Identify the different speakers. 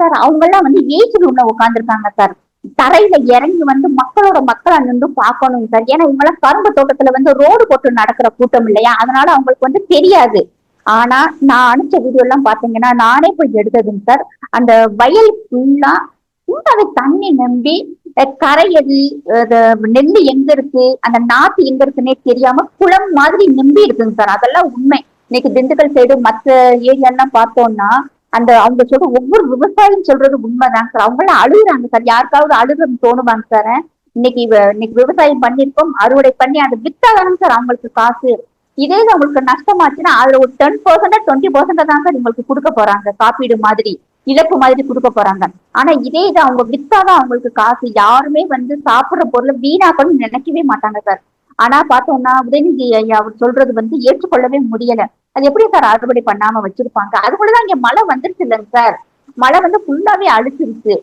Speaker 1: Sir அவங்க எல்லாம் வந்து ஏசி ரூம்ல உட்காந்துருக்காங்க சார். தரையில இறங்கி வந்து மக்களோட மக்களை நின்று பார்க்கணும் சார். ஏன்னா இவங்க எல்லாம் கரும்பு தோட்டத்துல வந்து ரோடு போட்டு நடக்கிற கூட்டம் இல்லையா? அதனால அவங்களுக்கு வந்து தெரியாது. ஆனா நான் அனுப்பிச்ச வீடியோ எல்லாம் பாத்தீங்கன்னா நானே போய் எடுத்ததுங்க சார். அந்த வயல் ஃபுல்லா ஃபுல்லாவே தண்ணி நம்பி கரையது நெல் அது எங்க இருக்கு அந்த நாத்து எங்க இருக்குன்னே தெரியாம குளம் மாதிரி நம்பி இருக்குங்க சார். அதெல்லாம் உண்மை. இன்னைக்கு திண்டுக்கல் சைடு மற்ற ஏரியாலாம் பார்த்தோம்னா அந்த அவங்க சொல்ற ஒவ்வொரு விவசாயம் சொல்றது உண்மைதாங்க சார். அவங்க எல்லாம் அழுகுறாங்க சார். யாருக்காவது அழுகுன்னு தோணுவாங்க சார் இன்னைக்கு இன்னைக்கு விவசாயம் பண்ணிருக்கோம் அறுவடை பண்ணி அதை வித்தாதானங்க சார் அவங்களுக்கு காசு. இதே இது உங்களுக்கு நஷ்டமாச்சுன்னா அதுல ஒரு டென் பர்சன்டா டுவெண்ட்டி பர்சன்டா தான் சார் உங்களுக்கு கொடுக்க போறாங்க. காப்பீடு மாதிரி இழப்பு மாதிரி கொடுக்க போறாங்க. ஆனா இதே இது அவங்க வித்தாதான் அவங்களுக்கு காசு. யாருமே வந்து சாப்பிடுற பொருளை வீணாக்கணும்னு நினைக்கவே மாட்டாங்க சார். ஆனா பார்த்தோம்னா உதயநிதி ஐயா அவர் சொல்றது வந்து ஏற்றுக்கொள்ளவே முடியல. அது எப்படி சார் அறுவடை பண்ணாம வச்சிருப்பாங்க. அதுக்குள்ளதான் இங்க மழை வந்துருச்சு இல்லைங்க சார். மழை வந்து ஃபுல்லாவே அழிச்சிருச்சு.